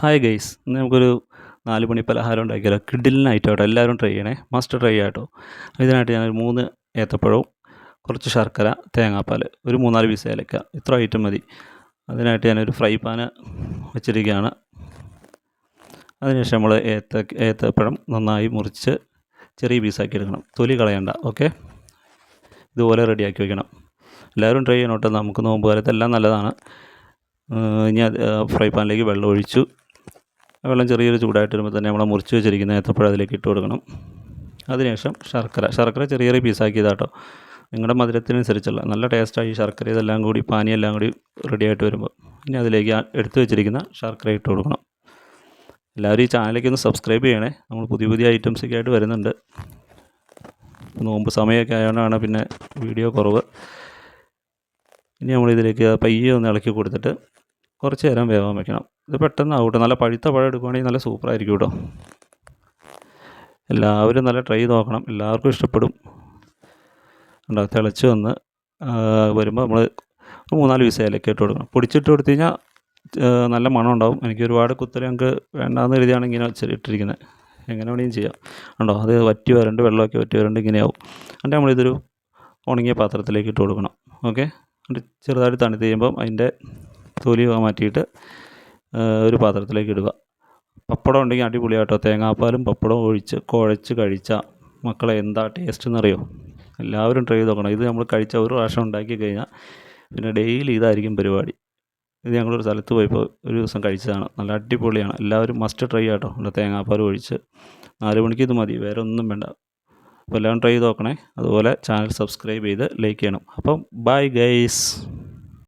Hi guys ഇന്ന് നമുക്കൊരു നാല് മണി പലഹാരം ഉണ്ടാക്കിയാലോ? കിഡിലിനായിട്ട് കേട്ടോ എല്ലാവരും ട്രൈ ചെയ്യണേ. മസ്റ്റ് ട്രൈ ആട്ടോ ഇതിനായിട്ട് ഞാനൊരു മൂന്ന് ഏത്തപ്പഴവും കുറച്ച് ശർക്കര തേങ്ങാപ്പാൽ ഒരു മൂന്നാൽ പീസ് ഏലക്ക. ഇത്ര ഐറ്റം മതി. അതിനായിട്ട് ഞാനൊരു ഫ്രൈ പാന് വെച്ചിരിക്കുകയാണ്. അതിനുശേഷം നമ്മൾ ഏത്ത ഏത്തപ്പഴം നന്നായി മുറിച്ച് ചെറിയ പീസാക്കി എടുക്കണം. തൊലി കളയണ്ട ഓക്കെ ഇതുപോലെ റെഡിയാക്കി വയ്ക്കണം എല്ലാവരും ട്രൈ ചെയ്യണം കേട്ടോ. നമുക്ക് നോമ്പ് കാലത്ത് എല്ലാം നല്ലതാണ്. ഇനി ഫ്രൈ പാനിലേക്ക് വെള്ളം ഒഴിച്ചു. വെള്ളം ചെറിയൊരു ചൂടായിട്ട് വരുമ്പോൾ തന്നെ നമ്മൾ മുറിച്ച് വെച്ചിരിക്കുന്ന ഏത്തപ്പഴം അതിലേക്ക് ഇട്ട് കൊടുക്കണം. അതിനുശേഷം ശർക്കര ശർക്കര ചെറിയ ചെറിയ പീസാക്കിയതാട്ടോ നിങ്ങളുടെ മധുരത്തിനനുസരിച്ചുള്ള നല്ല ടേസ്റ്റായി ശർക്കര ഇതെല്ലാം കൂടി പാനിയെല്ലാം കൂടി റെഡിയായിട്ട് വരുമ്പോൾ ഇനി അതിലേക്ക് എടുത്തു വെച്ചിരിക്കുന്ന ശർക്കര ഇട്ട് കൊടുക്കണം. എല്ലാവരും ഈ ചാനലിലേക്ക് ഒന്ന് സബ്സ്ക്രൈബ് ചെയ്യണേ. നമ്മൾ പുതിയ പുതിയ ഐറ്റംസൊക്കെ ആയിട്ട് വരുന്നുണ്ട്. നോമ്പ് സമയമൊക്കെ ആയതുകൊണ്ടാണ് പിന്നെ വീഡിയോ കുറവ്. ഇനി നമ്മളിതിലേക്ക് പയ്യെ ഒന്ന് ഇളക്കി കൊടുത്തിട്ട് കുറച്ച് നേരം വേവാൻ വെക്കണം. ഇത് പെട്ടെന്ന് കേട്ടോ നല്ല പഴുത്ത പഴം എടുക്കുകയാണെങ്കിൽ നല്ല സൂപ്പറായിരിക്കും കേട്ടോ. എല്ലാവരും നല്ല ട്രൈ നോക്കണം. എല്ലാവർക്കും ഇഷ്ടപ്പെടും. ഉണ്ടോ തിളച്ച് വന്ന് വരുമ്പോൾ നമ്മൾ മൂന്നാൽ പീസ് ഏലക്ക ഇട്ട് കൊടുക്കണം. പൊടിച്ചിട്ട് കൊടുത്തു കഴിഞ്ഞാൽ നല്ല മണം ഉണ്ടാവും. എനിക്ക് ഒരുപാട് കുത്തൽ ഞങ്ങൾക്ക് വേണ്ടാന്ന് എഴുതിയാണ് ഇങ്ങനെ ഇട്ടിരിക്കുന്നത് എങ്ങനെ വേണമെങ്കിലും ചെയ്യാം. ഉണ്ടോ അത് വറ്റി വരണ്ട് വെള്ളമൊക്കെ വറ്റി വരണ്ട് ഇങ്ങനെയാവും. എന്നിട്ട് നമ്മളിതൊരു ഉണങ്ങിയ പാത്രത്തിലേക്ക് ഇട്ട് കൊടുക്കണം. ഓക്കെ? എന്നിട്ട് ചെറുതായിട്ട് തണുത്ത് കഴിയുമ്പം അതിന്റെ തൊലി മാറ്റിയിട്ട് ഒരു പാത്രത്തിലേക്ക് ഇടുക. പപ്പടം ഉണ്ടെങ്കിൽ അടിപൊളിയാട്ടോ തേങ്ങാപ്പാലും പപ്പടവും ഒഴിച്ച് കുഴച്ച് കഴിച്ചാൽ മക്കളെ എന്താ ടേസ്റ്റ് എന്നറിയോ? എല്ലാവരും ട്രൈ ചെയ്ത് നോക്കണം. ഇത് നമ്മൾ കഴിച്ച ഒരു പ്രാവശ്യം ഉണ്ടാക്കി കഴിഞ്ഞാൽ പിന്നെ ഡെയിലി ഇതായിരിക്കും പരിപാടി. ഇത് ഞങ്ങളൊരു സ്ഥലത്ത് പോയപ്പോൾ ഒരു ദിവസം കഴിച്ചതാണ്. നല്ല അടിപൊളിയാണ്. എല്ലാവരും മസ്റ്റ് ട്രൈ ആട്ടോ. ഇവിടെ തേങ്ങാപ്പാൽ ഒഴിച്ച് നാല് മണിക്ക് ഇത് മതി. വേറെ ഒന്നും വേണ്ട. അപ്പോൾ എല്ലാവരും ട്രൈ ചെയ്ത് നോക്കണേ. അതുപോലെ ചാനൽ സബ്സ്ക്രൈബ് ചെയ്ത് ലൈക്ക് ചെയ്യണം. അപ്പം ബൈ ഗൈസ്